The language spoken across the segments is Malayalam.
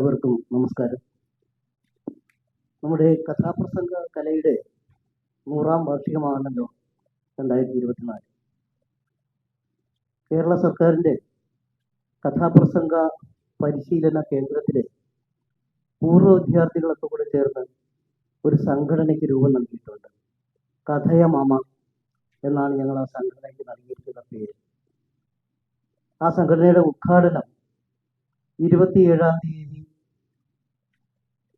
എല്ലാവർക്കും നമസ്കാരം. നമ്മുടെ കഥാപ്രസംഗ കലയുടെ നൂറാം വാർഷികമാണല്ലോ രണ്ടായിരത്തി ഇരുപത്തിനാല്. കേരള സർക്കാരിന്റെ കഥാപ്രസംഗ പരിശീലന കേന്ദ്രത്തിലെ പൂർവ വിദ്യാർത്ഥികളൊക്കെ കൂടെ ചേർന്ന് ഒരു സംഘടനയ്ക്ക് രൂപം നൽകിയിട്ടുണ്ട്. കഥയ മാമ എന്നാണ് ഞങ്ങൾ ആ സംഘടനയ്ക്ക് നൽകിയിരിക്കുന്ന പേര്. ആ സംഘടനയുടെ ഉദ്ഘാടനം ഇരുപത്തിയേഴാം തീയതി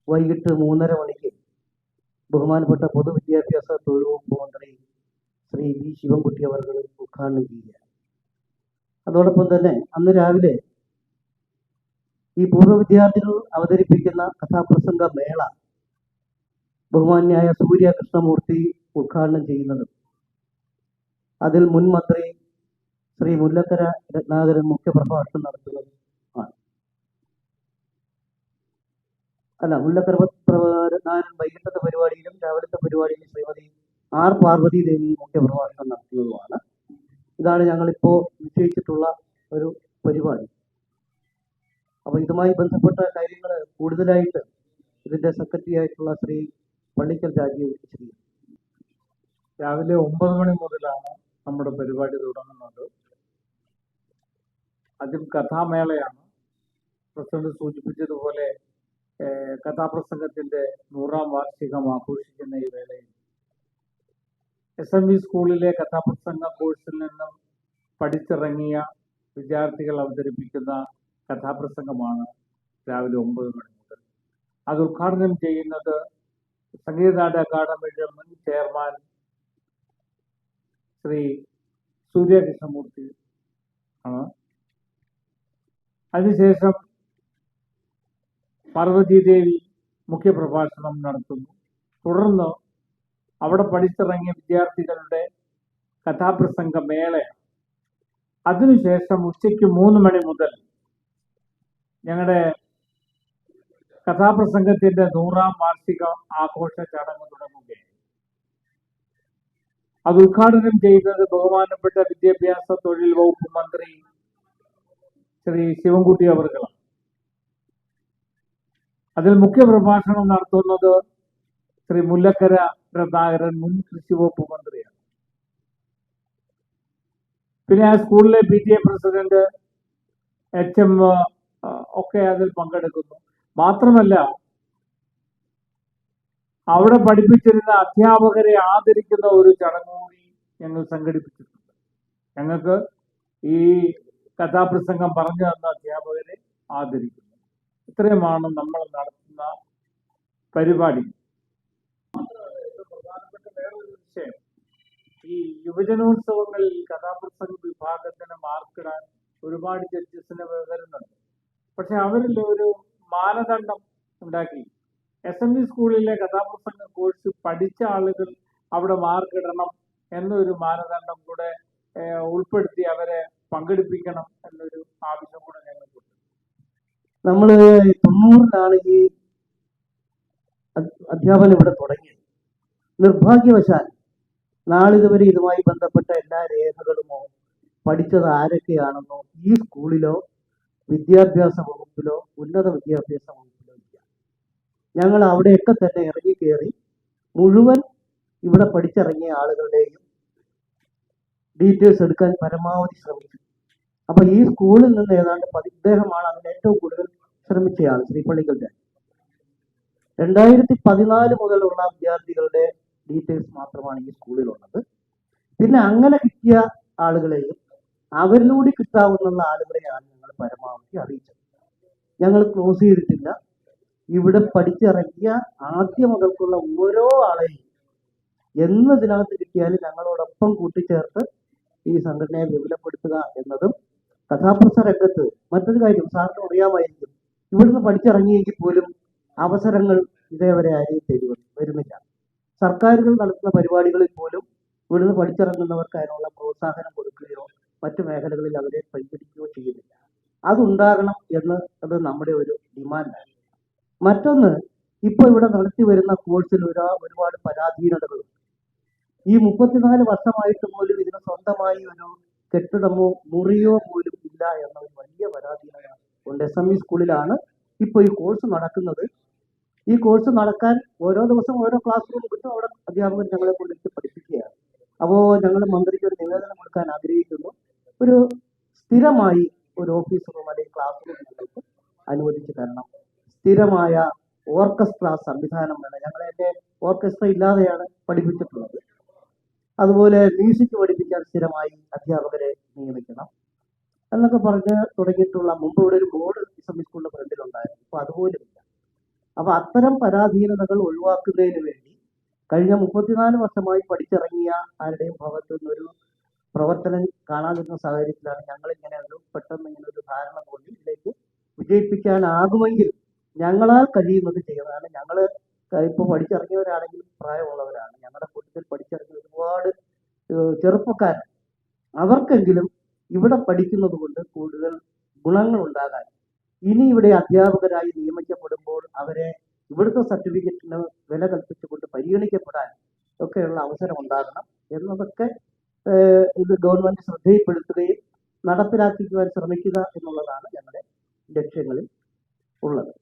വൈകിട്ട് മൂന്നര മണിക്ക് ബഹുമാനപ്പെട്ട പൊതുവിദ്യാഭ്യാസ തൊഴിൽ വകുപ്പ് മന്ത്രി ശ്രീ വി ശിവൻകുട്ടി അവർ ഉദ്ഘാടനം ചെയ്യുക അതോടൊപ്പം തന്നെ അന്ന് രാവിലെ ഈ പൂർവ വിദ്യാർത്ഥികൾ അവതരിപ്പിക്കുന്ന കഥാപ്രസംഗ മേള ബഹുമാന്യായ സൂര്യ കൃഷ്ണമൂർത്തി ഉദ്ഘാടനം ചെയ്യുന്നതും. അതിൽ മുൻ മന്ത്രി ശ്രീ മുല്ലക്കര രത്നാകരൻ മുഖ്യപ്രഭാഷണം നടത്തുന്നതും ആണ് അല്ല മുല്ലക്കര പ്ര- രത്നാകരൻ വൈകിട്ടത്തെ പരിപാടിയിലും രാവിലത്തെ പരിപാടിയിലും ശ്രീമതി ആർ പാർവതി ദേവി മുഖ്യപ്രഭാഷണം നടത്തുന്നതുമാണ് ഇതാണ് ഞങ്ങളിപ്പോൾ നിശ്ചയിച്ചിട്ടുള്ള ഒരു പരിപാടി. അപ്പോൾ ഇതുമായി ബന്ധപ്പെട്ട കാര്യങ്ങൾ കൂടുതലായിട്ട് ഇതിന്റെ സെക്രട്ടറി ആയിട്ടുള്ള ശ്രീ പള്ളിക്കൽ രാജീവ് ശ്രീ രാവിലെ ഒമ്പത് മണി മുതലാണ് നമ്മുടെ പരിപാടി തുടങ്ങുന്നത്. അതിൽ കഥാമേളയാണ് പ്രസിഡന്റ് സൂചിപ്പിച്ചതുപോലെ കഥാപ്രസംഗത്തിന്റെ നൂറാം വാർഷികം ആഘോഷിക്കുന്ന ഈ വേളയിൽ എസ് എം വി സ്കൂളിലെ കഥാപ്രസംഗ കോഴ്സിൽ നിന്നും പഠിച്ചിറങ്ങിയ വിദ്യാർത്ഥികൾ അവതരിപ്പിക്കുന്ന കഥാപ്രസംഗമാണ് രാവിലെ ഒമ്പത് മണി മുതൽ. അത് ഉദ്ഘാടനം ചെയ്യുന്നത് സംഗീതനാട് അക്കാദമിയുടെ മുൻ ചെയർമാൻ ശ്രീ സൂര്യകൃഷ്ണമൂർത്തി ആണ്. അതിനുശേഷം പാർവതി ദേവി മുഖ്യപ്രഭാഷണം നടത്തുന്നു. തുടർന്ന് അവിടെ പഠിച്ചിറങ്ങിയ വിദ്യാർത്ഥികളുടെ കഥാപ്രസംഗ മേളയാണ്. അതിനുശേഷം ഉച്ചയ്ക്ക് മൂന്ന് മണി മുതൽ ഞങ്ങളുടെ കഥാപ്രസംഗത്തിന്റെ നൂറാം വാർഷിക ആഘോഷ ചടങ്ങ് തുടങ്ങുകയാണ്. അത് ഉദ്ഘാടനം ചെയ്തത് ബഹുമാനപ്പെട്ട വിദ്യാഭ്യാസ തൊഴിൽ വകുപ്പ് മന്ത്രി ശ്രീ ശിവൻകുട്ടി അവർകളാണ്. അതിൽ മുഖ്യ പ്രഭാഷണം നടത്തുന്നത് ശ്രീ മുല്ലക്കര പ്രഭാകരൻ മുൻ കൃഷി വകുപ്പ് മന്ത്രിയാണ്. പിന്നെ ആ സ്കൂളിലെ P T A president H M ഒക്കെ അതിൽ പങ്കെടുക്കുന്നു. മാത്രമല്ല അവിടെ പഠിപ്പിച്ചിരുന്ന അധ്യാപകരെ ആദരിക്കുന്ന ഒരു ചടങ്ങ് കൂടി ഞങ്ങൾ സംഘടിപ്പിച്ചിട്ടുണ്ട്. ഞങ്ങൾക്ക് ഈ കഥാപ്രസംഗം പറഞ്ഞു തന്ന അധ്യാപകരെ ആദരിക്കുന്നു. ഇത്രയുമാണ് നമ്മൾ നടത്തുന്ന പരിപാടി. ഈ യുവജനോത്സവങ്ങളിൽ കഥാപ്രസംഗ വിഭാഗത്തിന് മാർക്കിടാൻ ഒരുപാട് ജഡ്ജസിന് വരുന്നുണ്ട്. പക്ഷെ അവരിൽ ഒരു മാനദണ്ഡം ഉണ്ടാക്കി. എസ് എം ഇ സ്കൂളിലെ കഥാപ്രസംഗ കോഴ്സ് പഠിച്ച ആളുകൾ അവിടെ മാർക്കിടണം എന്നൊരു മാനദണ്ഡം കൂടെ ഉൾപ്പെടുത്തി അവരെ പങ്കെടുപ്പിക്കണം എന്നൊരു ആവശ്യം കൂടെ ഞങ്ങൾക്കുണ്ട്. നമ്മൾ തൊണ്ണൂറിലാണ് ഈ അധ്യാപനം ഇവിടെ തുടങ്ങിയത് നിർഭാഗ്യവശാൽ നാളിതുവരെ ഇതുമായി ബന്ധപ്പെട്ട എല്ലാ രേഖകളുമോ പഠിച്ചത് ആരൊക്കെയാണെന്നോ ഈ സ്കൂളിലോ വിദ്യാഭ്യാസ വകുപ്പിലോ ഉന്നത വിദ്യാഭ്യാസ വകുപ്പിലോ ഇല്ല. ഞങ്ങൾ അവിടെയൊക്കെ തന്നെ ഇറങ്ങി കയറി മുഴുവൻ ഇവിടെ പഠിച്ചിറങ്ങിയ ആളുകളുടെയും ഡീറ്റെയിൽസ് എടുക്കാൻ പരമാവധി ശ്രമിച്ചു. അപ്പൊ ഈ സ്കൂളിൽ നിന്ന് ഏതാണ്ട് പതി- ഇദ്ദേഹമാണ് അതിന് ഏറ്റവും കൂടുതൽ ശ്രമിച്ചയാൾ ശ്രീപള്ളിക്കൽ രാജ് രണ്ടായിരത്തി പതിനാല് മുതലുള്ള വിദ്യാർത്ഥികളുടെ ഡീറ്റെയിൽസ് മാത്രമാണ് ഈ സ്കൂളിലുള്ളത്. പിന്നെ അങ്ങനെ കിട്ടിയ ആളുകളെയും അവരിലൂടെ കിട്ടാവുന്ന ആളുകളെയാണ് ഞങ്ങൾ പരമാവധി അറിയിച്ചത്. ഞങ്ങൾ ക്ലോസ് ചെയ്തിട്ടില്ല. ഇവിടെ പഠിച്ചിറങ്ങിയ ആദ്യം മുതൽക്കുള്ള ഓരോ ആളെയും എന്നതിനകത്ത് കിട്ടിയാലും ഞങ്ങളോടൊപ്പം കൂട്ടിച്ചേർത്ത് ഈ സംഘടനയെ വിപുലപ്പെടുത്തുക എന്നതും കഥാപ്രസ രംഗത്ത് മറ്റൊരു കാര്യം സാറിന് അറിയാമായിരിക്കും. ഇവിടുന്ന് പഠിച്ചിറങ്ങിയെങ്കിൽ പോലും അവസരങ്ങൾ ഇതേവരെ ആരെയും തരുവ വരുന്നില്ല. സർക്കാരുകൾ നടത്തുന്ന പരിപാടികളിൽ പോലും ഇവിടുന്ന് പഠിച്ചിറങ്ങുന്നവർക്ക് അതിനുള്ള പ്രോത്സാഹനം കൊടുക്കുകയോ മറ്റു മേഖലകളിൽ അവരെ പരിഗണിക്കുകയോ ചെയ്യുന്നില്ല. അതുണ്ടാകണം എന്ന് അത് നമ്മുടെ ഒരു ഡിമാൻഡാണ് മറ്റൊന്ന് ഇപ്പോൾ ഇവിടെ നടത്തി വരുന്ന കോഴ്സിൽ ഒരു ഒരുപാട് പരാധീനതകളുണ്ട് ഈ മുപ്പത്തിനാല് വർഷമായിട്ട് പോലും ഇതിന് സ്വന്തമായി ഒരു കെട്ടിടമോ മുറിയോ പോലും ഇല്ല എന്ന ഒരു വലിയ പരാധീനത ഉണ്ട്. എസ് എം ഇ സ്കൂളിലാണ് ഇപ്പോൾ ഈ കോഴ്സ് നടക്കുന്നത്. ഈ കോഴ്സ് നടക്കാൻ ഓരോ ദിവസം ഓരോ ക്ലാസ് റൂം കിട്ടും അവിടെ അധ്യാപകർ ഞങ്ങളെ കൊണ്ടിട്ട് പഠിപ്പിക്കുകയാണ്. അപ്പോൾ ഞങ്ങൾ മന്ത്രിക്ക് ഒരു നിവേദനം കൊടുക്കാൻ ആഗ്രഹിക്കുന്നു. ഒരു സ്ഥിരമായി ഒരു ഓഫീസ് റൂം അല്ലെങ്കിൽ ക്ലാസ് റൂം ഞങ്ങൾക്ക് അനുവദിച്ചു തരണം. സ്ഥിരമായ ഓർക്കസ്ട്ര സംവിധാനം വേണം. ഞങ്ങൾ ഓർക്കസ്ട്ര ഇല്ലാതെയാണ് പഠിപ്പിച്ചിട്ടുള്ളത്. അതുപോലെ മ്യൂസിക് പഠിപ്പിക്കാൻ സ്ഥിരമായി അധ്യാപകരെ നിയമിക്കണം. എന്നൊക്കെ പറഞ്ഞ് തുടങ്ങിയിട്ടുള്ള മുമ്പ് ഇവിടെ ഒരു ബോർഡ് ഇസ്ലാമിക് സ്കൂളിന്റെ ഫ്രണ്ടിലുണ്ടായിരുന്നു. ഇപ്പൊ അതുപോലുമില്ല. അപ്പൊ അത്തരം പരാധീനതകൾ ഒഴിവാക്കുന്നതിന് വേണ്ടി കഴിഞ്ഞ മുപ്പത്തിനാല് വർഷമായി പഠിച്ചിറങ്ങിയ ആരുടെയും ഭാഗത്തു നിന്നൊരു പ്രവർത്തനം കാണാതിരുന്ന സാഹചര്യത്തിലാണ് ഞങ്ങൾ ഇങ്ങനെ ഒരു പെട്ടെന്ന് ഇങ്ങനെ ഒരു ധാരണ കൊണ്ട് ഇതിലേക്ക് വിജയിപ്പിക്കാനാകുമെങ്കിൽ ഞങ്ങളാൽ കഴിയുന്നത് ചെയ്യുന്നതാണ് ഞങ്ങൾ ഇപ്പോൾ പഠിച്ചിറങ്ങിയവരാണെങ്കിലും പ്രായമുള്ളവരാണ്. ഞങ്ങളുടെ കൂട്ടത്തിൽ പഠിച്ചിറങ്ങിയ ഒരുപാട് ചെറുപ്പക്കാർ അവർക്കെങ്കിലും ഇവിടെ പഠിക്കുന്നത് കൊണ്ട് കൂടുതൽ ഗുണങ്ങൾ ഉണ്ടാകാൻ. ഇനി ഇവിടെ അധ്യാപകരായി നിയമിക്കപ്പെടുമ്പോൾ അവരെ ഇവിടുത്തെ സർട്ടിഫിക്കറ്റിന് വില കൽപ്പിച്ചുകൊണ്ട് പരിഗണിക്കപ്പെടാൻ ഒക്കെയുള്ള അവസരം ഉണ്ടാകണം എന്നതൊക്കെ ഇത് ഗവൺമെന്റ് ശ്രദ്ധയിൽപ്പെടുത്തുകയും നടപ്പിലാക്കിക്കുവാൻ ശ്രമിക്കുക എന്നുള്ളതാണ് ഞങ്ങളുടെ ലക്ഷ്യങ്ങളിൽ ഉള്ളത്.